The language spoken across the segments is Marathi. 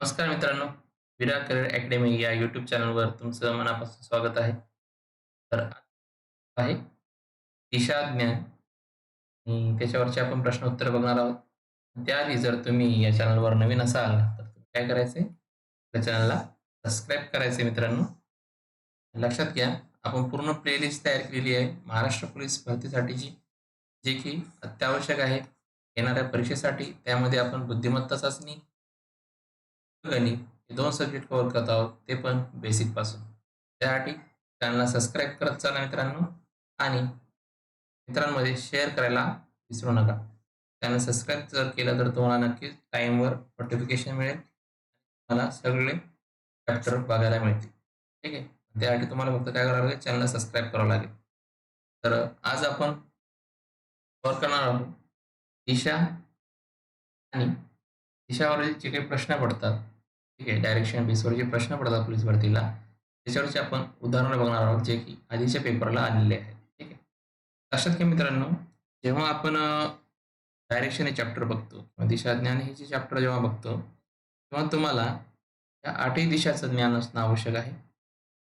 नमस्कार मित्रांनो विरा करिअर अकॅडमी या यूट्यूब चॅनलवर तुमचं मनापासून स्वागत आहे. तर आहे दिशाज्ञान आणि त्याच्यावरचे आपण प्रश्न उत्तर बघणार आहोत. त्याआधी जर तुम्ही या चॅनलवर नवीन असाल तर तुम्ही काय करायचे? त्या चॅनलला सबस्क्राईब करायचे मित्रांनो. लक्षात घ्या आपण पूर्ण प्लेलिस्ट तयार केलेली आहे. महाराष्ट्र पोलीस भरतीसाठीची जे की अत्यावश्यक आहे. येणाऱ्या परीक्षेसाठी त्यामध्ये आपण बुद्धिमत्ता चाचणी गणित हे दोन सब्जेक्ट कव्हर करत आहोत ते पण बेसिकपासून. त्यासाठी चॅनलला सबस्क्राईब करत चला मित्रांनो. आणि मित्रांमध्ये शेअर करायला विसरू नका. चॅनल सबस्क्राईब जर केलं तर तुम्हाला नक्कीच टाईमवर नोटिफिकेशन मिळेल. तुम्हाला सगळे चॅप्टर बघायला मिळतील. ठीक आहे? त्यासाठी तुम्हाला फक्त काय करावं लागेल? चॅनलला सबस्क्राईब करावं लागेल. तर आज आपण कव्हर करणार आहोत. दिशा आणि दिशावर जे काही प्रश्न पडतात ठीक आहे. डायरेक्शन बेसवर जे प्रश्न पडतात पोलीस भरतीला त्याच्यावरचे आपण उदाहरणं बघणार आहोत जे की आधीच्या पेपरला आलेले आहेत. ठीक आहे. लक्षात घ्या मित्रांनो जेव्हा आपण डायरेक्शन हे चॅप्टर बघतो किंवा दिशा ज्ञान हे जे चॅप्टर जेव्हा बघतो तेव्हा तुम्हाला या आठही दिशाचं ज्ञान असणं आवश्यक आहे.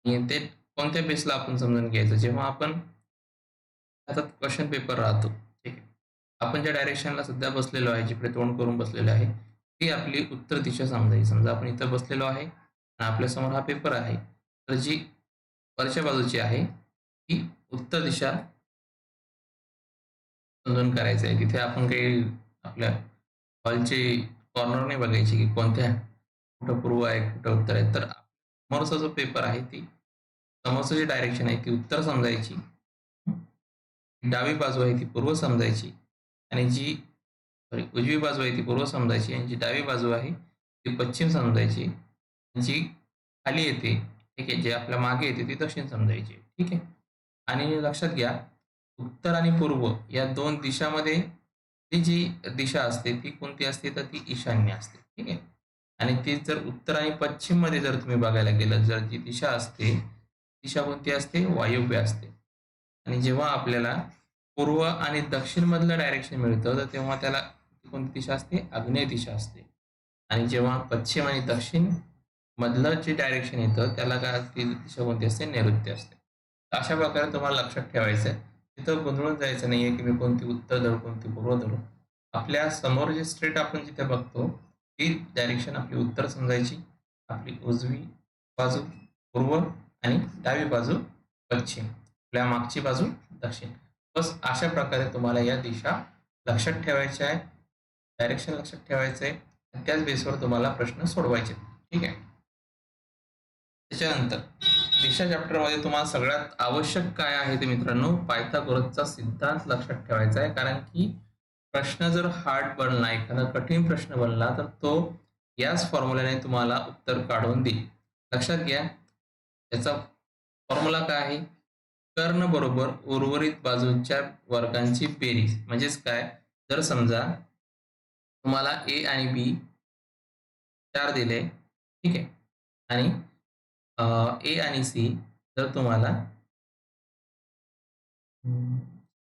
आणि ते कोणत्या बेसला आपण समजून घ्यायचं? जेव्हा आपण आता क्वेश्चन पेपर राहतो ठीक आहे. आपण ज्या डायरेक्शनला सध्या बसलेलो आहे जिकडे तोंड करून बसलेलो आहे ती आपली उत्तर दिशा समजायची समजा आपण इथं बसलेलो आहे आणि आपल्यासमोर हा पेपर आहे. तर जी वरच्या बाजूची आहे ती उत्तर दिशा समजून करायचं आहे. तिथे आपण काही आपल्या हॉलची कॉर्नर नाही बघायची की कोणत्या कुठं पूर्व आहे कुठं उत्तर आहे. तर समोरचा जो पेपर आहे ती समोरचं जी डायरेक्शन आहे ती उत्तर समजायची. डावी बाजू आहे ती पूर्व समजायची. आणि जी सॉरी उजवी बाजू आहे ती पूर्व समजायची आणि जी डावी बाजू आहे ती पश्चिम समजायची जी खाली येते ठीक आहे जे आपल्या मागे येते ती दक्षिण समजायची ठीक आहे. आणि लक्षात घ्या उत्तर आणि पूर्व या दोन दिशामध्ये ती जी दिशा असते ती कोणती असते? तर ती ईशान्य असते ठीक आहे. आणि ती जर उत्तर आणि पश्चिममध्ये जर तुम्ही बघायला गेलं जर जी दिशा असते दिशा कोणती असते? वायव्य असते. आणि जेव्हा आपल्याला पूर्व आणि दक्षिण मधलं डायरेक्शन मिळतं तर तेव्हा त्याला कोणती दिशा असते? आग्नेय दिशा असते. आणि जेव्हा पश्चिम आणि दक्षिण मधलं जे डायरेक्शन येतं त्याला काय ती दिशा कोणती असते नैऋत्य असते. अशा प्रकारे तुम्हाला लक्षात ठेवायचं आहे. तिथं गोंधळून जायचं नाहीये की मी कोणती उत्तर धरू कोणती पूर्व धरू. आपल्यासमोर जे स्ट्रेट आपण जिथे बघतो ती डायरेक्शन आपली उत्तर समजायची. आपली उजवी बाजू पूर्व आणि डावी बाजू पश्चिम. आपल्या मागची बाजू दक्षिण. बस अशा प्रकारे तुम्हाला या दिशा लक्षात ठेवायच्या आहे. डायरेक्शन लक्षात ठेवायचं आहे त्याच बेसवर तुम्हाला प्रश्न सोडवायचे. ठीक आहे? त्याच्यानंतर दिशा चॅप्टरमध्ये तुम्हाला सगळ्यात आवश्यक काय आहे ते मित्रांनो पायथागोरसचा सिद्धांत लक्षात ठेवायचा आहे कारण की प्रश्न जर हार्ड बनला एखादा कठीण प्रश्न बनला तर तो याच फॉर्म्युल्याने तुम्हाला उत्तर काढून देईल. लक्षात घ्या. त्याचा फॉर्म्युला काय आहे? कर्ण बरोबर उर्वरित बाजूच्या वर्गांची बेरीज. म्हणजेच काय? जर समजा तुम्हाला ए आणि बी चार दिले. ठीक आहे? आणि ए आणि सी जर तुम्हाला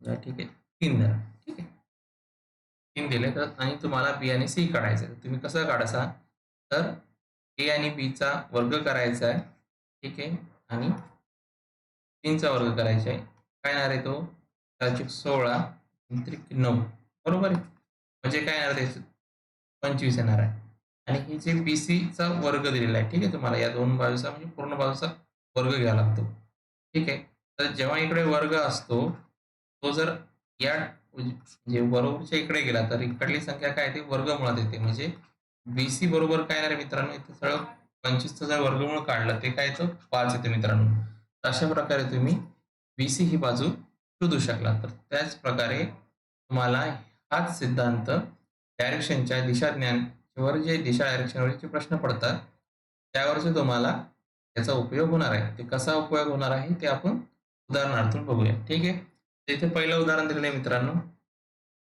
ठीक आहे तीन धरा ठीक आहे? तीन दिले तर आणि तुम्हाला बी आणि सी काढायचं आहे तुम्ही कसं काढायचा? तर ए आणि बीचा वर्ग करायचा आहे. ठीक आहे? आणि तीनचा वर्ग करायचा आहे. काय येणार आहे तो? चारशे सोळा त्रिक नऊ. बरोबर आहे? म्हणजे काय येणार त्याचं पंचवीस येणार आहे. आणि हे जे बी सीचा वर्ग दिलेला आहे ठीक आहे? तुम्हाला या दोन बाजूचा म्हणजे पूर्ण बाजूचा वर्ग घ्यावा लागतो. ठीक आहे? तर जेव्हा इकडे वर्ग असतो तो जर या म्हणजे, म्हणजे बरोबरच्या इकडे गेला तर इकडली संख्या काय ते वर्गमुळात येते. म्हणजे बी सी बरोबर काय येणार मित्रांनो? इथे सगळं पंचवीसचं जर वर्गमूळ काढलं ते काय येतं? पाच येते मित्रांनो. अशा प्रकारे तुम्ही बी सी ही बाजू शोधू शकला तर त्याच प्रकारे तुम्हाला हाच सिद्धांत डायरेक्शनच्या दिशा वर जे दिशा डायरेक्शनवरचे प्रश्न पडतात त्यावरचे तुम्हाला त्याचा उपयोग होणार आहे. ते कसा उपयोग होणार आहे ते आपण उदाहरणार्थून बघूया. ठीक आहे? इथे पहिलं उदाहरण दिलेलं आहे मित्रांनो.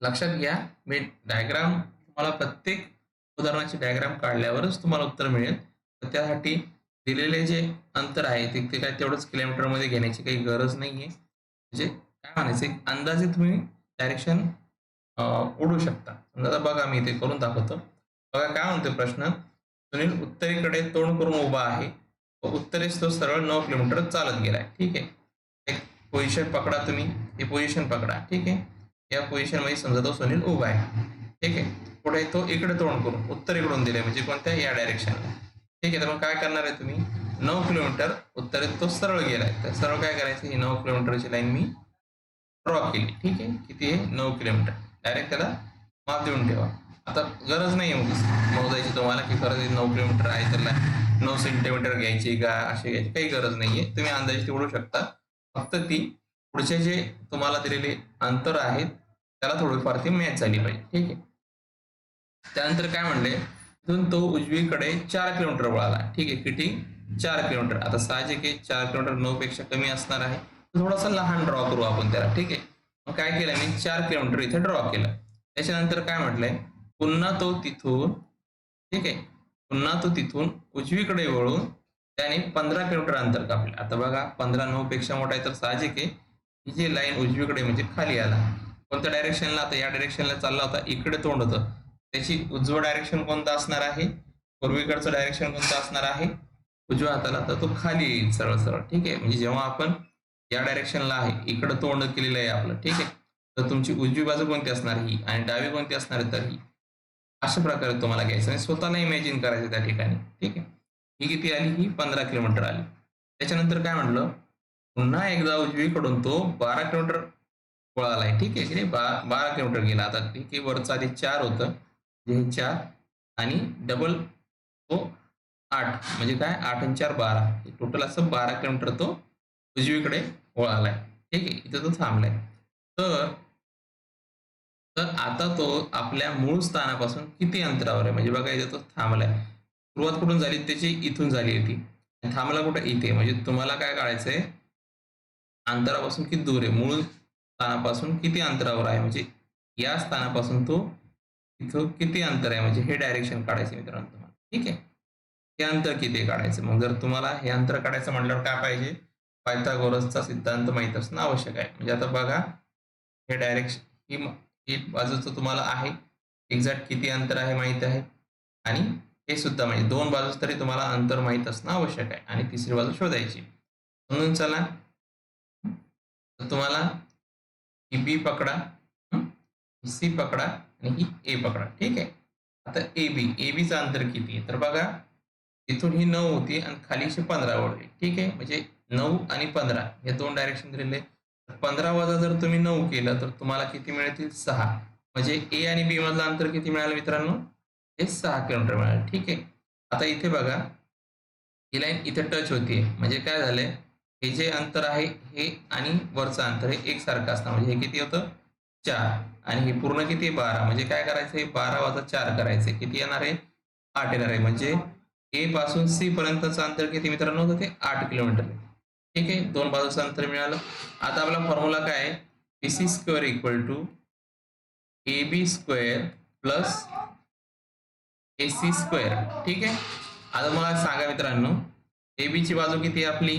लक्षात घ्या मी डायग्राम तुम्हाला प्रत्येक उदाहरणाची डायग्राम काढल्यावरच तुम्हाला उत्तर मिळेल. तर त्यासाठी दिलेले जे अंतर आहे ते ते काय तेवढंच किलोमीटरमध्ये घेण्याची काही गरज नाही आहे म्हणजे काय म्हणायचं? अंदाजे तुम्ही डायरेक्शन उडू शकता. समजा आता बघा मी इथे करून दाखवतो. बघा काय म्हणतो प्रश्न? सुनील उत्तरेकडे तोंड करून उभा आहे. व उत्तरेस तो सरळ नऊ किलोमीटर चालत गेलाय. ठीक आहे? एक पोझिशन पकडा तुम्ही. ही पोझिशन पकडा. ठीक आहे? या पोझिशनमध्ये समजा तो सुनील उभा आहे. ठीक आहे? पुढे तो इकडे तोंड करून उत्तरेकडून दिले म्हणजे कोणत्या? या डायरेक्शनला ठीक आहे? तर मग काय करणार आहे तुम्ही? नऊ किलोमीटर उत्तरेत तो सरळ गेलाय. तर सरळ काय करायचं? ही नऊ किलोमीटरची लाईन मी ड्रॉ केली. ठीक आहे? किती आहे? नऊ किलोमीटर. डायरेक्ट त्याला माप देऊन ठेवा. आता गरज नाही मग मोजायची तुम्हाला की खरंच नऊ किलोमीटर आहे त्याला नऊ सेंटीमीटर घ्यायची का अशी घ्यायची. काही गरज नाहीये. तुम्ही अंदाजे निवडू शकता. फक्त ती पुढचे जे तुम्हाला दिलेले अंतर आहेत त्याला थोडीफार ती मॅच झाली पाहिजे. ठीक आहे? त्यानंतर काय म्हणले? तिथून तो उजवीकडे चार किलोमीटर वळाला. ठीक आहे? किती? चार किलोमीटर. आता साहजिक आहे चार किलोमीटर नऊ पेक्षा कमी असणार आहे. थोडासा लहान ड्रॉ करू आपण त्याला. ठीक आहे? मग काय केलं मी चार किलोमीटर इथे ड्रॉ केलं. त्याच्यानंतर काय म्हटलंय? पुन्हा तो तिथून ठीक आहे? पुन्हा तो तिथून उजवीकडे वळून त्याने पंधरा किलोमीटर अंतर कापले. आता बघा पंधरा नऊ पेक्षा मोठा आहे तर साहजिक आहे. ही जी लाईन उजवीकडे म्हणजे खाली आला. कोणत्या डायरेक्शनला आता या डायरेक्शनला चालला होता. इकडे तोंड होतं. त्याची उजवं डायरेक्शन कोणतं असणार आहे? पूर्वीकडचं डायरेक्शन कोणतं असणार आहे? उजव्या हाताला तर तो खाली येईल सरळ सरळ ठीक आहे? म्हणजे जेव्हा आपण या डायरेक्शनला आहे. इकडं तोंड केलेलं आहे आपलं. ठीक आहे? तर तुमची उजवी बाजू कोणती असणार ही? आणि डावी कोणती असणार तर ही? अशा प्रकारे तुम्हाला घ्यायचं आणि स्वतःला इमॅजिन करायचं त्या ठिकाणी. ठीक आहे? ही किती आली? ही पंधरा किलोमीटर आली. त्याच्यानंतर काय म्हटलं? पुन्हा एकदा उजवीकडून तो बारा किलोमीटर वळालाय ठीक आहे? की नाही? बा बारा किलोमीटर गेला. आता ठीक आहे वरचं आधी चार होतं. म्हणजे हे चार आणि डबल तो आठ. म्हणजे काय? आठ आणि चार बारा. टोटल असं बारा किलोमीटर तो उजवीकडे ओळखलाय. ठीक आहे इथं तो थांबलाय. तर तर आता तो आपल्या मूळ स्थानापासून किती अंतरावर आहे? म्हणजे बघा इथे तो थांबलाय. सुरुवात कुठून झाली? त्याची इथून झाली होती थांबला कुठे? इथे. म्हणजे तुम्हाला काय काढायचंय? अंतरापासून किती दूर आहे? मूळ स्थानापासून किती अंतरावर आहे? म्हणजे या स्थानापासून तो इथं किती अंतर आहे? म्हणजे हे डायरेक्शन काढायचं मित्रांनो तुम्हाला. ठीक आहे? हे अंतर किती काढायचं? मग जर तुम्हाला हे अंतर काढायचं म्हटल्यावर काय पाहिजे? पायथागोरसचा सिद्धांत माहीत असणं आवश्यक आहे. म्हणजे आता बघा हे डायरेक्शन ही ही बाजूचं तुम्हाला आहे. एक्झॅक्ट किती अंतर आहे माहीत आहे? आणि हे सुद्धा म्हणजे दोन बाजूस तरी तुम्हाला अंतर माहीत असणं आवश्यक आहे. आणि तिसरी बाजू शोधायची. म्हणून चला तर तुम्हाला ही बी पकडा सी पकडा आणि ही ए पकडा. ठीक आहे? आता ए बी ए बीचं अंतर किती आहे? तर बघा इथून ही नऊ होती आणि खालीशी पंधरा ओढली. ठीक आहे? म्हणजे नऊ आणि पंधरा हे दोन डायरेक्शन दिलेले पंधरा वजा जर तुम्ही नऊ केलं तर तुम्हाला किती मिळतील? सहा. म्हणजे ए आणि बी मधलं अंतर किती मिळालं मित्रांनो? हे सहा किलोमीटर मिळालं. ठीक आहे. आता इथे बघा. ही लाईन इथे टच होतीये. म्हणजे काय झालंय? हे जे अंतर आहे हे आणि वरचं अंतर हे एकसारखं असणार. म्हणजे हे किती होतं? चार. आणि हे पूर्ण किती? आहे बारा. म्हणजे काय करायचं? आहे बारा वाजा चार करायचे. किती येणार आहे? आठ येणार आहे. म्हणजे ए पासून सी पर्यंतचं अंतर किती मित्रांनो? होतं ते आठ किलोमीटर ठीक आहे? दोन बाजूचं अंतर मिळालं. आता आपला फॉर्म्युला काय आहे? B C square equal to A B square plus A C square ठीक आहे? आता मला सांगा मित्रांनो ए बीची बाजू किती आहे आपली?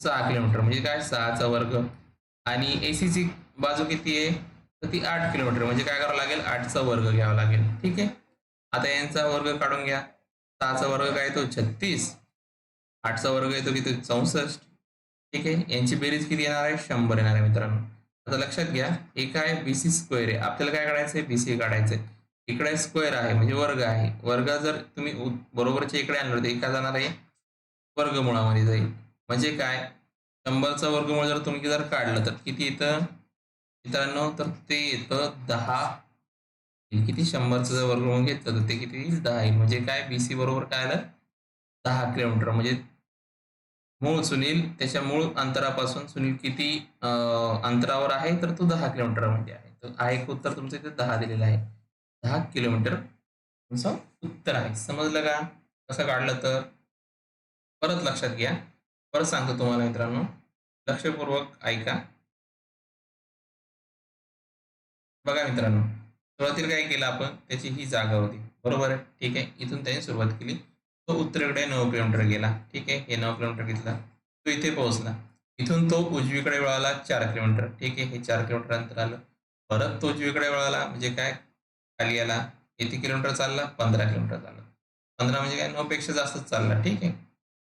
सहा किलोमीटर. म्हणजे काय? सहाचा वर्ग. आणि ए सीची बाजू किती आहे? तर ती आठ किलोमीटर. म्हणजे काय करावं लागेल? आठचा वर्ग घ्यावा लागेल. ठीक आहे? आता यांचा वर्ग काढून घ्या. सहाचा वर्ग काय येतो? छत्तीस. आठचा वर्ग येतो किती? चौसष्ट. ठीक आहे? यांची बेरीज किती येणार आहे? शंभर येणार आहे मित्रांनो. आता लक्षात घ्या एक काय बी सी स्क्वेअर आहे. आपल्याला काय काढायचं आहे? बी सी काढायचं आहे. इकडे स्क्वेअर आहे म्हणजे वर्ग आहे. वर्ग जर तुम्ही बरोबरच्या इकडे आणलं तर एका जाणार आहे? वर्गमुळामध्ये जाईल. म्हणजे काय? शंभरचा वर्गमूळ जर तुम्ही जर काढलं तर किती येतं? मित्रांनो तर ते येतं दहा. किती? शंभरचं जर वर्गमूळ घेतलं तर ते किती? येईल दहा येईल म्हणजे काय? बी सी बरोबर काय आलं? दहा किलोमीटर. म्हणजे मूळ सुनील त्याच्या मूळ अंतरापासून सुनील किती अंतरावर आहे तर तो दहा किलोमीटरमध्ये आहे. तर आहे उत्तर तुमचं इथे दहा दिलेलं आहे. दहा किलोमीटर तुमचं उत्तर आहे. समजलं का? कसं काढलं तर? परत लक्षात घ्या. परत सांगतो तुम्हाला मित्रांनो. लक्षपूर्वक ऐका. बघा मित्रांनो. सुरुवातीला काय केलं आपण? त्याची ही जागा होती. बरोबर आहे? ठीक आहे. इथून त्याने सुरुवात केली. तो उत्तरेकडे नऊ किलोमीटर गेला. ठीक आहे हे नऊ किलोमीटर घेतला तो इथे पोहोचला. इथून तो उजवीकडे वळाला चार किलोमीटर. ठीक आहे हे चार किलोमीटर अंतर आलं. परत तो उजवीकडे वळाला म्हणजे काय? खाली आला. किती किलोमीटर चालला? पंधरा किलोमीटर चालला. पंधरा म्हणजे काय? नऊ पेक्षा जास्तच चालला. ठीक आहे.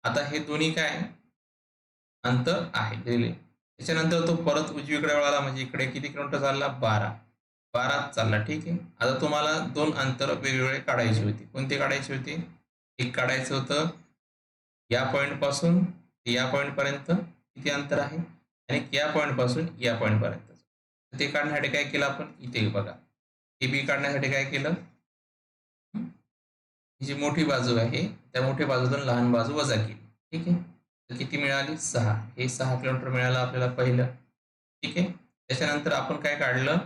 आता हे दोन्ही काय? अंतर आहे. दिले. त्याच्यानंतर तो परत उजवीकडे वळाला म्हणजे इकडे किती किलोमीटर चालला? बारा. बाराच चालला. ठीक आहे. आता तुम्हाला दोन अंतर वेगवेगळे काढायचे होते. कोणते काढायचे होते? एक काढायचं होतं. या पॉईंटपासून या पॉईंट पर्यंत किती अंतर आहे? आणि या पॉईंटपासून या पॉईंट पर्यंत. ते काढण्यासाठी काय केलं आपण? इथे बघा. ए बी काढण्यासाठी काय केलं? ही? जी मोठी बाजू आहे त्या मोठ्या बाजूतून लहान बाजू वजा केली. ठीक आहे? तर किती मिळाली? सहा. हे सहा किलोमीटर मिळालं आपल्याला पहिलं. ठीक आहे? त्याच्यानंतर आपण काय काढलं?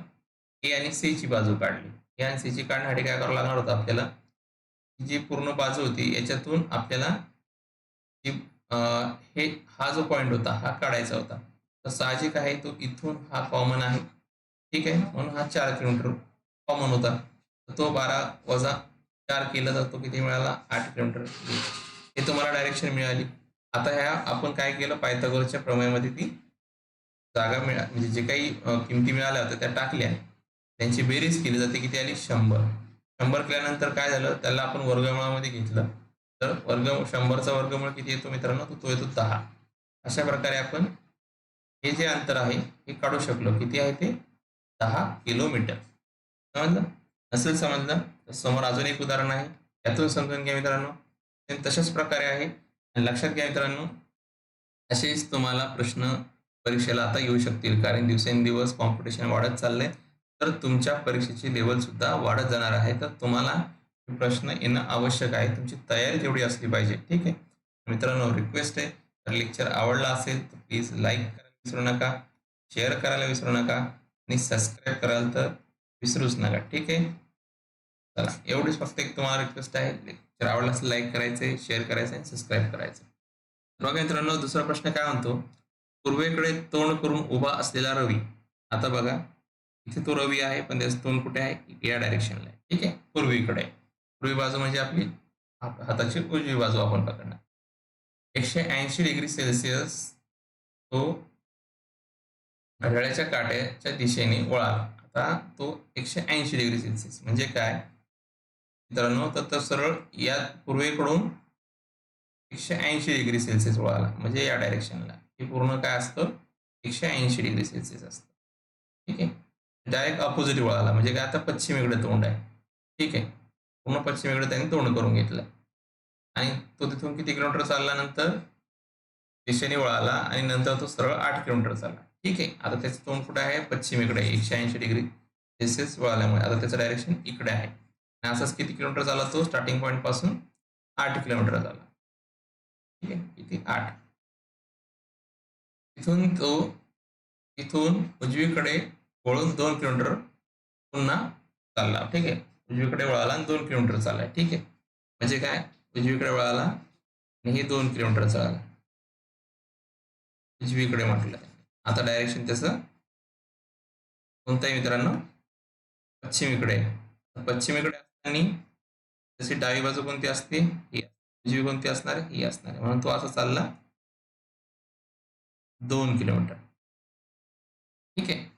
ए आणि सी ची बाजू काढली. ए आणि सी ची काढण्यासाठी काय करावं लागणार होतं आपल्याला? जी पूर्ण बाजू होती याच्यातून आपल्याला जी हे हा जो पॉईंट होता हा काढायचा होता. तर साहजिक आहे तो इथून हा कॉमन आहे. ठीक आहे? म्हणून हा चार किलोमीटर कॉमन होता. तो बारा वजा चार केला जातो किती मिळाला? आठ किलोमीटर. हे तुम्हाला डायरेक्शन मिळाली. आता ह्या आपण काय केलं? पायथागोरसच्या प्रमेयामध्ये ती जागा मिळा म्हणजे जे काही किमती मिळाल्या होत्या त्या टाकल्या. त्यांची बेरीज केली जाते किती आली? शंभर. शंभर केल्यानंतर काय झालं? त्याला आपण वर्गमुळामध्ये घेतलं. तर वर्ग शंभरचा वर्गमूळ किती येतो मित्रांनो? तो येतो दहा. अशा प्रकारे आपण हे जे अंतर आहे हे काढू शकलो. किती आहे ते? दहा किलोमीटर. समजलं? नसेल समजलं तर समोर अजून एक उदाहरण आहे. यातून समजून घ्या मित्रांनो. तशाच प्रकारे आहे. आणि लक्षात घ्या मित्रांनो असेच तुम्हाला प्रश्न परीक्षेला आता येऊ शकतील. कारण दिवसेंदिवस कॉम्पिटिशन वाढत चाललंय. तर तुमच्या परीक्षेची लेवल सुद्धा वाढत जाणार आहे. तर तुम्हाला प्रश्न येणं आवश्यक आहे. तुमची तयारी जेवढी असली पाहिजे. ठीक आहे? मित्रांनो रिक्वेस्ट आहे. तर लेक्चर आवडला असेल तर प्लीज लाईक करायला विसरू नका. शेअर करायला विसरू नका. आणि सबस्क्राईब कराल तर विसरूच नका. ठीक आहे? चला एवढीच फक्त एक तुम्हाला रिक्वेस्ट आहे. लेक्चर आवडला असेल लाईक करायचे शेअर करायचं आणि सबस्क्राईब करायचं. बघा मित्रांनो दुसरा प्रश्न काय म्हणतो? पूर्वेकडे तोंड करून उभा असलेला रवी. आता बघा इथे तो रवी आहे पण त्याचं तोंड कुठे आहे? या डायरेक्शनला आहे. ठीक आहे? पूर्वीकडे. पूर्वी बाजू म्हणजे आपली हाताची उजवी बाजू आपण पकडणार. एकशे ऐंशी डिग्री सेल्सिअस तो घड्याळ्याच्या काट्याच्या दिशेने वळाला. आता तो एकशे ऐंशी डिग्री सेल्सिअस. म्हणजे काय? मित्रांनो तर सरळ या पूर्वेकडून एकशे ऐंशी डिग्री सेल्सिअस वळाला. म्हणजे या डायरेक्शनला हे पूर्ण काय असतं? एकशे ऐंशी डिग्री सेल्सिअस असतं. ठीक आहे? डायरेक्ट अपोजिट वळाला. म्हणजे काय आता पश्चिमेकडे तोंड आहे. ठीक आहे. पूर्ण पश्चिमेकडे त्यांनी तोंड करून घेतलं. आणि तो तिथून किती किलोमीटर चालल्यानंतर दिशेने वळाला आणि नंतर तो सरळ आठ किलोमीटर चालला. ठीक आहे. आता त्याचं तोंड कुठे आहे? पश्चिमेकडे एकशे ऐंशी डिग्री. सेल्सिअस वळाल्यामुळे. आता त्याचं डायरेक्शन इकडे आहे. आणि असंच किती किलोमीटर झाला तो? स्टार्टिंग पॉईंटपासून आठ किलोमीटर झाला ठीक आहे. किती? आठ. इथून तो इथून उजवीकडे वळून दोन किलोमीटर पुन्हा चालला ठीक आहे? उजवीकडे वळाला आणि दोन किलोमीटर चालला ठीक आहे? म्हणजे काय? उजवीकडे वळाला आणि हे दोन किलोमीटर चालला उजवीकडे म्हटलं. आता डायरेक्शन त्याचं कोणत्याही मित्रांनो? पश्चिमेकडे. पश्चिमेकडे असताना तशी डावी बाजू कोणती असते? ही उजवी कोणती असणार? ही असणार. म्हणून तो असा चालला. दोन किलोमीटर. ठीक आहे?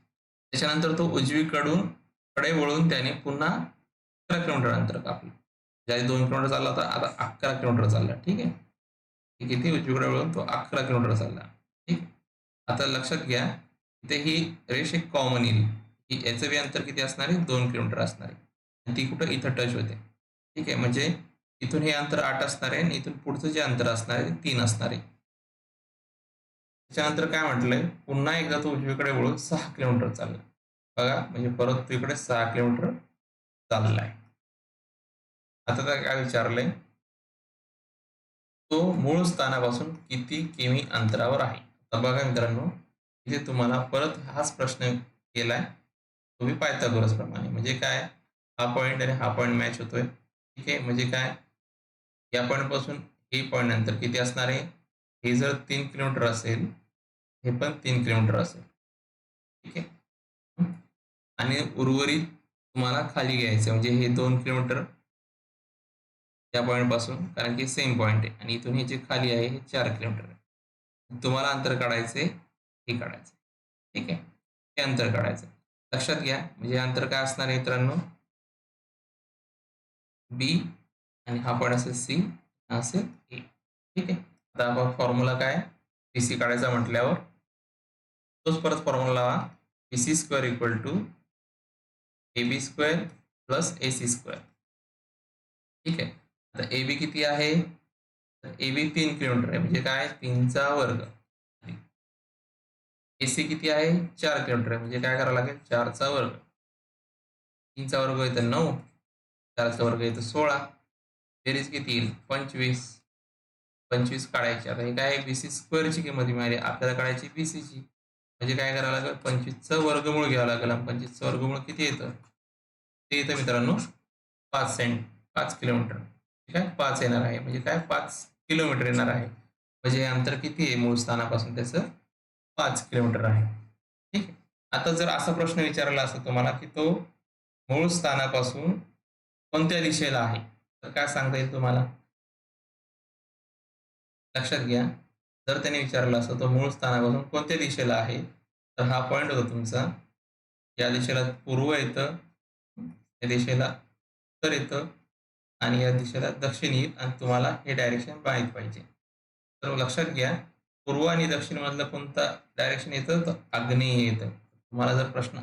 त्याच्यानंतर तो उजवीकडून कडे वळून त्याने पुन्हा अकरा किलोमीटर अंतर कापलं. ज्या दोन किलोमीटर चालला होता आता अकरा किलोमीटर चालला. ठीक आहे? किती? उजवीकडे वळून तो अकरा किलोमीटर चालला. ठीक? आता लक्षात घ्या इथे ही रेष एक कॉमन येईल. की याचं बी अंतर किती असणार आहे? दोन किलोमीटर असणार आहे. ती कुठं? इथं टच होते. ठीक आहे? म्हणजे इथून हे अंतर आठ असणार आहे आणि इथून पुढचं जे अंतर असणार आहे ते तीन असणार आहे. त्याच्यानंतर काय म्हटलंय? पुन्हा एकदा तो उजवीकडे वळून सहा किलोमीटर चालला. बघा म्हणजे परत तू इकडे सहा किलोमीटर चाललाय. आता तर काय विचारलंय? तो मूळ स्थानापासून किती किमी अंतरावर आहे? आता बघा मित्रांनो इथे तुम्हाला परत हाच प्रश्न केलाय. तुम्ही पायथागोरस प्रमाणे. म्हणजे काय? हा पॉईंट आणि हा पॉईंट मॅच होतोय. ठीक आहे? म्हणजे काय? या पॉईंटपासून हे पॉईंट नंतर किती असणार आहे? हे जर तीन किलोमीटर असेल हे पण तीन किलोमीटर असेल. ठीक आहे? आणि उर्वरित तुम्हाला खाली घ्यायचं म्हणजे हे दोन किलोमीटर त्या पॉईंटपासून कारण की सेम पॉईंट आहे. आणि इथून हे जे खाली आहे हे चार किलोमीटर आहे. तुम्हाला अंतर काढायचंय हे काढायचं ठीक आहे? हे अंतर काढायचं लक्षात घ्या म्हणजे अंतर काय असणार आहे मित्रांनो? बी आणि हा पॉईंट असेल सी हा असेल ए ठीक आहे? आता आपण फॉर्म्युला काय? पी सी काढायचा म्हटल्यावर? तोच परत फॉर्म्युला लावा. P C square equal to A B square plus A C square ठीक आहे? आता ए बी किती आहे? ए बी तीन किलोमीटर आहे. म्हणजे काय? तीनचा वर्ग. ए सी किती आहे? चार किलोमीटर आहे. म्हणजे काय करावं लागेल? चारचा वर्ग. तीनचा वर्ग येतं नऊ. चारचा वर्ग येतं सोळा. बेरीज किती येईल? पंचवीस. पंचवीस काढायची. आता हे काय बी सी स्क्वेअरची किंमत मिळाली आपल्याला काढायची बी सीची म्हणजे काय करावं लागेल? पंचवीसचं वर्गमूळ घ्यावं लागेल पंचवीसचं वर्गमूळ किती येतं? ते येतं मित्रांनो पाच सेंट पाच किलोमीटर ठीक आहे? पाच येणार आहे. म्हणजे काय? पाच किलोमीटर येणार आहे. म्हणजे हे अंतर किती आहे? मूळ स्थानापासून त्याचं पाच किलोमीटर आहे. ठीक आहे? आता जर असा प्रश्न विचारला असता तुम्हाला की तो मूळ स्थानापासून कोणत्या दिशेला आहे? तर काय सांगता येईल तुम्हाला? लक्षात घ्या. जर त्याने विचारलं असतं तो मूळ स्थानापासून कोणत्या दिशेला आहे? तर हा पॉईंट होता तुमचा. या दिशेला पूर्व येतं या दिशेला उत्तर येतं आणि या दिशेला दक्षिण येईल आणि तुम्हाला हे डायरेक्शन माहीत पाहिजे. तर लक्षात घ्या पूर्व आणि दक्षिण मधलं कोणता डायरेक्शन येतं? तर आग्नेय येतं. तुम्हाला जर प्रश्न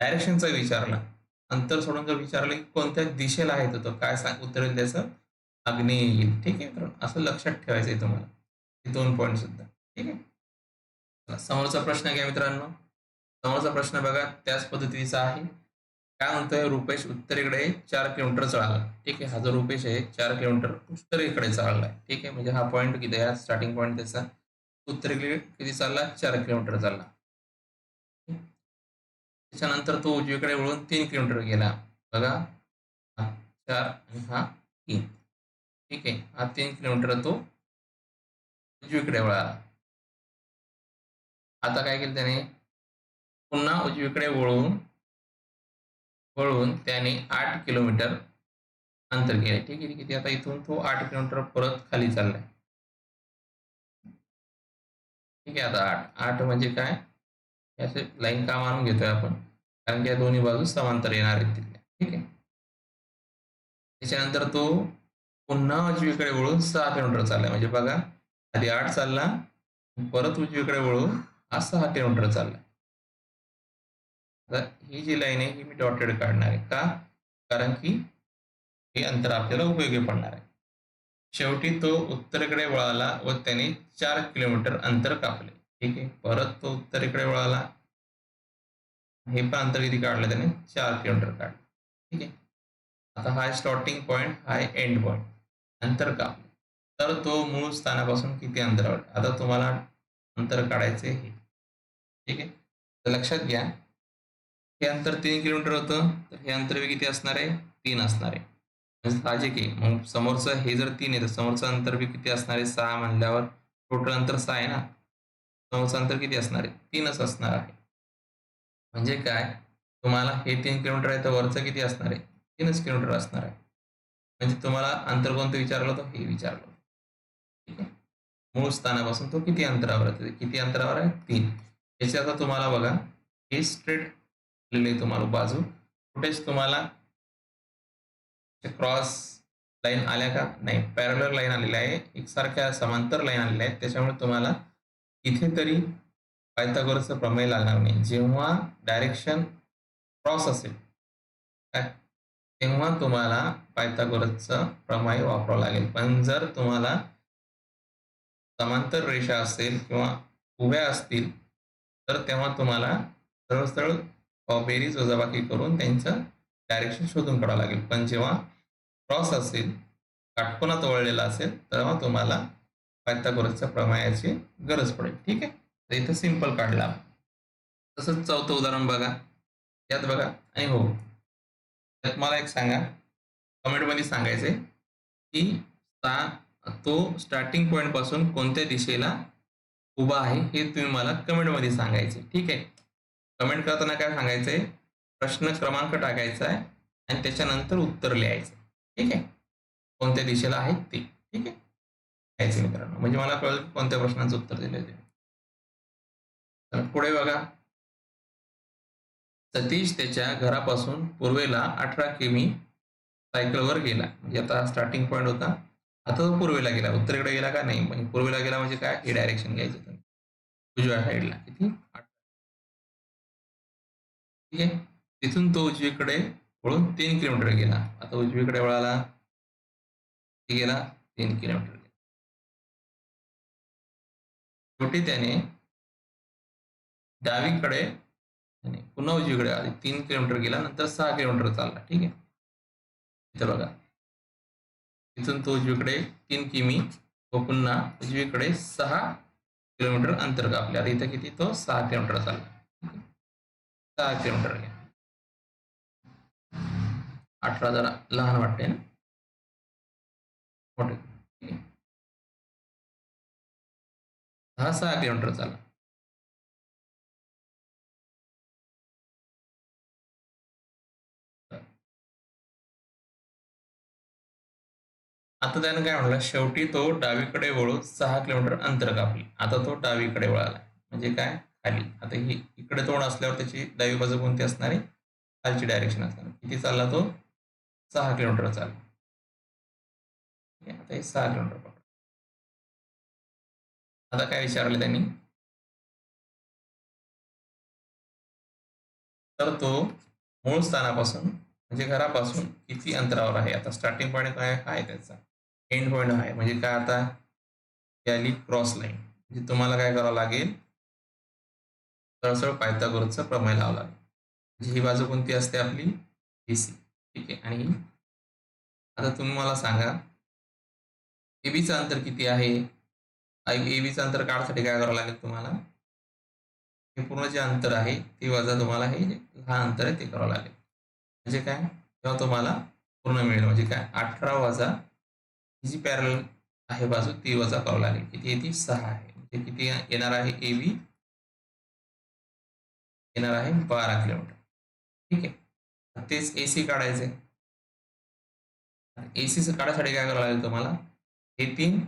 डायरेक्शनचा विचारला अंतर सोडून जर विचारलं की कोणत्या दिशेला आहे तो काय सांग उत्तर येईल त्याचं आग्नेय येईल. ठीक आहे? मित्रांनो असं लक्षात ठेवायचं आहे तुम्हाला. हे दोन पॉईंट सुद्धा. ठीक आहे? समोरचा प्रश्न घ्या मित्रांनो. समोरचा प्रश्न बघा त्याच पद्धतीचा आहे. काय म्हणतोय? रुपेश उत्तरेकडे चार किलोमीटर चालला. ठीक आहे? हा जो रुपेश आहे चार किलोमीटर उत्तरेकडे चाललाय ठीक आहे? म्हणजे हा पॉईंट किती आहे? स्टार्टिंग पॉईंट त्याचा. उत्तरेकडे किती चालला? चार किलोमीटर चालला. त्याच्यानंतर तो उजवीकडे वळून तीन किलोमीटर गेला. बघा. हा चार आणि हा तीन. ठीक आहे हा तीन किलोमीटर तो उजवीकडे वळाला आता काय केलं त्याने? पुन्हा उजवीकडे त्याने आठ किलोमीटर अंतर केले ठीक आहे किती आता इथून तो आठ किलोमीटर परत खाली चाललाय. ठीक आहे, आता आठ. आठ काय? असे लाईन का मानून घेतोय आपण? कारण की या दोन्ही बाजू समांतर ठीक आहे. त्याच्यानंतर तो पुन्हा उजवीकडे वळून सहा किलोमीटर चालला म्हणजे बघा आधी आठ चालला परत उजवीकडे वळून हा सहा किलोमीटर चालला आता ही जी लाईन आहे ही मी डॉटेड काढणार आहे. का? कारण की हे अंतर आपल्याला उपयोगी पडणार आहे. शेवटी तो उत्तरेकडे वळाला व त्याने चार किलोमीटर अंतर कापले. ठीक आहे? परत तो उत्तरेकडे वळाला. हे पण अंतर किती काढलं त्याने? चार किलोमीटर काढलं. ठीक आहे? आता हा स्टार्टिंग पॉईंट हा एंड पॉईंट अंतर का? तर तो मूळ स्थानापासून किती अंतरावर आता तुम्हाला अंतर काढायचे हे ठीक आहे? तर लक्षात घ्या. हे अंतर तीन किलोमीटर होतं. तर हे अंतर किती असणार आहे? तीन असणार आहे. म्हणजे साहजिक आहे. मग समोरचं हे जर तीन आहे तर समोरचं अंतर बी किती असणार आहे? सहा म्हणल्यावर टोटल अंतर सहा आहे ना? समोरचं अंतर किती असणार आहे? तीनच असणार आहे. म्हणजे काय? तुम्हाला हे तीन किलोमीटर आहे तर वरचं किती असणार आहे? तीनच किलोमीटर असणार आहे. म्हणजे तुम्हाला अंतर कोणतं विचारलं होतं? हे विचारलं ठीक आहे? मूळ स्थानापासून तो किती अंतरावर आहे? किती अंतरावर आहे? तीन. याचे आता तुम्हाला बघा हे स्ट्रेट लिहिले तुम्हाला बाजू. कुठेच तुम्हाला क्रॉस लाईन आल्या का? नाही. पॅरलर लाईन आलेल्या आहे. एकसारख्या समांतर लाईन आलेल्या आहेत. त्याच्यामुळे तुम्हाला इथे तरी पायथागोरसचं प्रमेय लागणार नाही. जेव्हा डायरेक्शन क्रॉस असेल काय? तेव्हा तुम्हाला पायथागोरसचं प्रमाय वापरावं लागेल. पण जर तुम्हाला समांतर रेषा असेल किंवा उभ्या असतील तर तेव्हा तुम्हाला सरळ बेरीज वजाबाकी करून त्यांचं डायरेक्शन शोधून काढावं लागेल. पण जेव्हा क्रॉस असेल काटकोनात वळलेला असेल तेव्हा तुम्हाला पायथागोरसच्या प्रमायाची गरज पडेल. ठीक आहे? तर इथं सिंपल काढला तसंच चौथं उदाहरण बघा. यात बघा. आणि हो. त्यात मला एक सांगा. कमेंटमध्ये सांगायचे की सा तो स्टार्टिंग पॉईंटपासून कोणत्या दिशेला उभा आहे हे तुम्ही मला कमेंटमध्ये सांगायचे ठीक आहे? कमेंट करताना काय सांगायचंय? प्रश्न क्रमांक टाकायचा आहे आणि त्याच्यानंतर उत्तर लिहायचं. ठीक आहे? कोणत्या दिशेला आहे ते. ठीक आहे? लिहायचं मित्रांनो. म्हणजे मला कळलं कोणत्या प्रश्नाचं उत्तर दिलं ते. तर पुढे बघा. सतीश त्याच्या घरापासून पूर्वेला अठरा किमी सायकलवर गेला. म्हणजे आता स्टार्टिंग पॉईंट होता. आता तो पूर्वेला गेला. उत्तरेकडे गेला का नाही? म्हणजे पूर्वेला गेला म्हणजे काय? हे डायरेक्शन घ्यायचं तुम्ही उजव्या साईडला किती? ठीक आहे? तिथून तो उजवीकडे वळून तीन किलोमीटर गेला. आता उजवीकडे वळाला. गेला तीन किलोमीटर. गेला शेवटी त्याने डावीकडे आणि पुन्हा उजवीकडे आधी तीन किलोमीटर गेला नंतर सहा किलोमीटर चालला. ठीक आहे? इथं बघा. इथून तो उजवीकडे तीन किमी व पुन्हा उजवीकडे सहा किलोमीटर अंतर कापले. आता इथं किती? तो सहा किलोमीटर चालला. सहा किलोमीटर घ्या अठरा जरा लहान वाटते ना? मोठे. सहा हा सहा किलोमीटर चालला. आता त्यानं काय म्हणला शेवटी तो डावीकडे वळून सहा किलोमीटर अंतर कापले. आता तो डावीकडे वळाला. म्हणजे काय? खाली. आता ही इकडे तोंड असल्यावर त्याची डावी बाजू कोणती असणार आहे? खालची डायरेक्शन असणार किती चालला तो? सहा किलोमीटर चालला. आता हे सहा किलोमीटर पकड आता काय विचारलं त्यांनी? तर तो मूळ स्थानापासून म्हणजे घरापासून किती अंतरावर आहे? आता स्टार्टिंग पॉईंट काय आहे त्याचा? एंड पॉईंट आहे. म्हणजे काय आता? याली क्रॉस लाईन म्हणजे तुम्हाला काय करावं लागेल? सरसळ पायथागोरसचा प्रमेय लावावं लागेल. म्हणजे ही बाजू कोणती असते आपली? बी सी ठीक आहे. आणि आता तुम्ही मला सांगा ए बीचं अंतर किती आहे? ए बीचं अंतर काढण्यासाठी काय करावं लागेल तुम्हाला? हे पूर्ण जे अंतर आहे ते वजा तुम्हाला हे लहान अंतर आहे ते करावं लागेल. म्हणजे काय? तेव्हा तुम्हाला पूर्ण मिळेल. म्हणजे काय? अठरा वजा जी पॅरल आहे बाजू ती वजा करावं लागेल. किती येते सहा आहे. म्हणजे किती येणार आहे? A B. येणार आहे बारा किलोमीटर. ठीक आहे. तेच ए सी काढायचं आहे ए सी काढायसाठी काय करावं लागेल तुम्हाला? हे तीन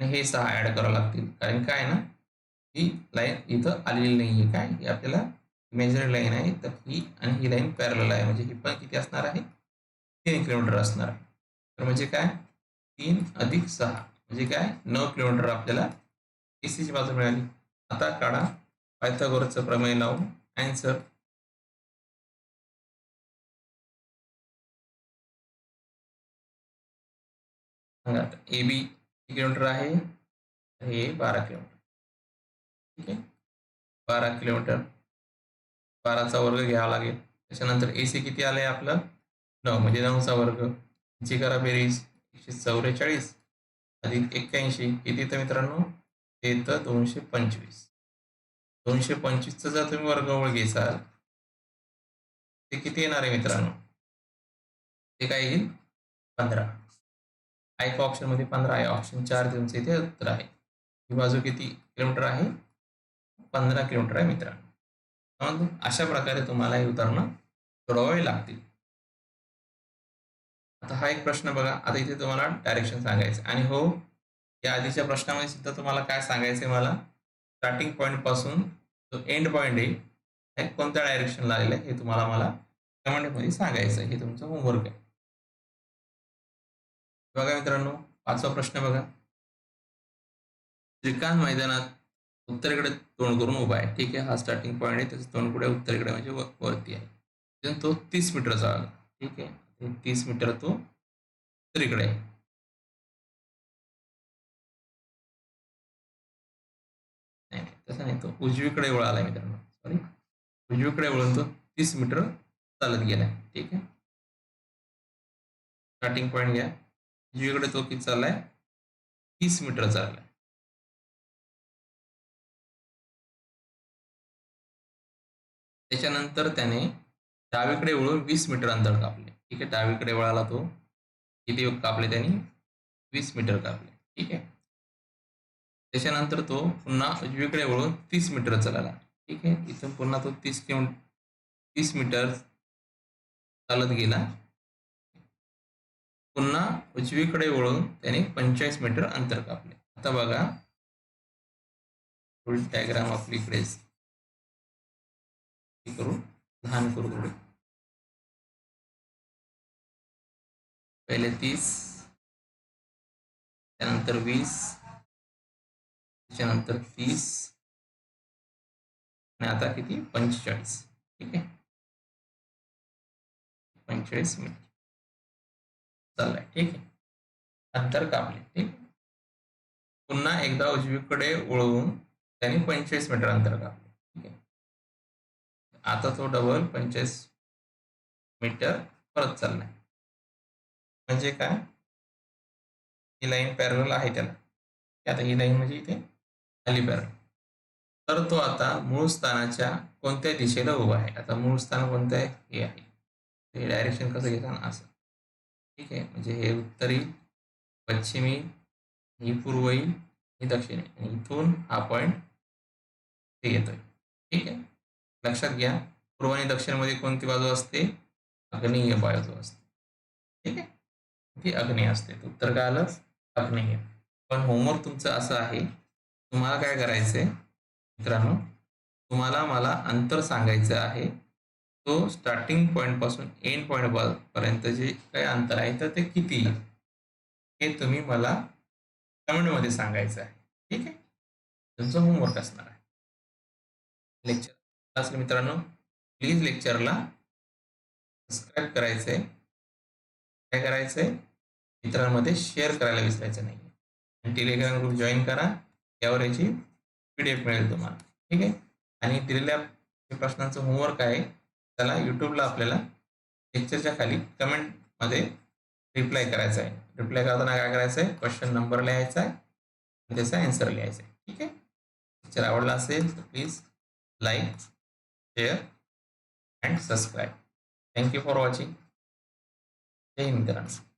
आणि हे सहा ऍड करावं लागतील. कारण काय ना? ही लाईन इथं आलेली नाही आहे काय? ही आपल्याला मेजर लाईन आहे. तर ही आणि ही लाईन पॅरल आहे. म्हणजे ही पण किती असणार आहे? तीन किलोमीटर असणार आहे. तर म्हणजे काय? तीन अधिक सहा म्हणजे काय? नऊ किलोमीटर आपल्याला एसीची बाजू मिळाली. आता काढा. पायथागोरसचं प्रमेय लावून अँसर ए बी किलोमीटर आहे? हे बारा किलोमीटर. ठीक आहे? बारा किलोमीटर. बाराचा वर्ग घ्यावा लागेल. त्याच्यानंतर ए सी किती आलंय आपलं? नऊ म्हणजे नऊचा वर्ग. जी करा बेरीज. एकशे चौवेचाळीस अधिक एक्क्याऐंशी किती तर मित्रांनो? ते येतं दोनशे पंचवीस. दोनशे पंचवीसचं जर तुम्ही वर्गवळ घेसाल ते किती येणार आहे मित्रांनो? ते काय येईल? पंधरा. आय ऑप्शनमध्ये पंधरा. आहे ऑप्शन चार तुमचं इथे उत्तर आहे. ही बाजू किती किलोमीटर आहे? पंधरा किलोमीटर आहे मित्रांनो. अशा प्रकारे तुम्हाला ही उदाहरणं सोडवावी लागतील. आता हा एक प्रश्न बघा. आता इथे तुम्हाला डायरेक्शन सांगायचं आणि हो या आधीच्या प्रश्नामध्ये सुद्धा तुम्हाला काय सांगायचंय मला? स्टार्टिंग पॉईंटपासून जो एंड पॉईंट आहे हे कोणत्या डायरेक्शनला आलेलं आहे हे तुम्हाला मला कमेंटमध्ये सांगायचं आहे. हे तुमचं होमवर्क आहे. बघा मित्रांनो पाचवा प्रश्न बघा. श्रीकांत मैदानात उत्तरेकडे तोंड करून उभा आहे. ठीक आहे हा स्टार्टिंग पॉईंट आहे. त्याचं तोंड कुठे उत्तरेकडे म्हणजे वरती आहे. तो तीस मीटरचा आला ठीक आहे. तीस मीटर तो उत्तरेकडे आहे नाही नाही, नाही तो उजवीकडे वळाला मित्रांनो. सॉरी उजवीकडे वळून तो तीस मीटर चालत गेला ठीक आहे. स्टार्टिंग पॉईंट घ्या. उजवीकडे तो किती चाललाय? तीस मीटर चाललाय. त्याच्यानंतर त्याने डावीकडे वळून वीस मीटर अंतर कापले. ठीक आहे डावीकडे वळाला तो. किती कापले त्यांनी? वीस मीटर कापले. ठीक आहे. त्याच्यानंतर तो पुन्हा उजवीकडे वळून तीस मीटर चालला. ठीक आहे. इथून पुन्हा तो तीस किलो तीस मीटर चालत गेला. पुन्हा उजवीकडे वळून त्याने पंचेचाळीस मीटर अंतर कापले. आता बघा. फुल डायग्राम आपली इकडेच करू लहान करू थोडी पहिले तीस त्यानंतर वीस त्याच्यानंतर तीस आणि आता किती? पंचेचाळीस. ठीक आहे? पंचेचाळीस मिनिट. चाललाय. ठीक आहे? अंतर कापले. ठीक? पुन्हा एकदा उजवीकडे वळवून त्याने पंचेचाळीस मीटर अंतर कापले. ठीक आहे? आता तो डबल पंचेचाळीस मीटर परत चाललाय. म्हणजे काय? ही लाईन पॅरल आहे त्याला. आता ही लाईन म्हणजे इथे खाली पॅरल तर तो आता मूळ स्थानाच्या कोणत्या दिशेला उभा आहे? आता मूळ स्थान कोणतं आहे? हे आहे. हे डायरेक्शन कसं घेता ना असं. ठीक आहे? म्हणजे हे उत्तरी पश्चिमी ही पूर्वई ही दक्षिणी. आणि इथून हा पॉईंट ते येतोय. ठीक आहे? लक्षात घ्या. पूर्व आणि दक्षिणमध्ये कोणती बाजू असते? अग्नेय बाजू असते. ठीक आहे? ती अग्नी असते. उत्तर काय आलं अग्नेय पण होमवर्क तुमचं असं आहे तुम्हाला काय करायचंय? मित्रांनो तुम्हाला मला अंतर सांगायचं आहे. तो स्टार्टिंग पॉईंटपासून एंड पॉईंट पर्यंत जे काही अंतर आहे तर ते किती येईल हे तुम्ही मला कमेंटमध्ये सांगायचं आहे. ठीक आहे? तुमचं होमवर्क असणार आहे. लेक्चर असेल मित्रांनो प्लीज लेक्चरला सबस्क्राईब करायचंय. काय करायचंय? मित्रांमध्ये शेअर करायला विसरायचं नाही आणि टेलिग्राम ग्रुप जॉईन करा. त्यावर याची पी डी एफ मिळेल तुम्हाला. ठीक आहे? आणि दिलेल्या प्रश्नांचं होमवर्क आहे. त्याला यूट्यूबला आपल्याला लेक्चरच्या खाली कमेंटमध्ये रिप्लाय करायचा आहे. रिप्लाय करताना काय करायचं आहे क्वेश्चन नंबर लिहायचा आहे. आणि त्याचा ॲन्सर लिहायचा आहे. ठीक आहे? लेक्चर आवडला असेल तर please like share and subscribe thank you for watching जय हिंद मित्रांनो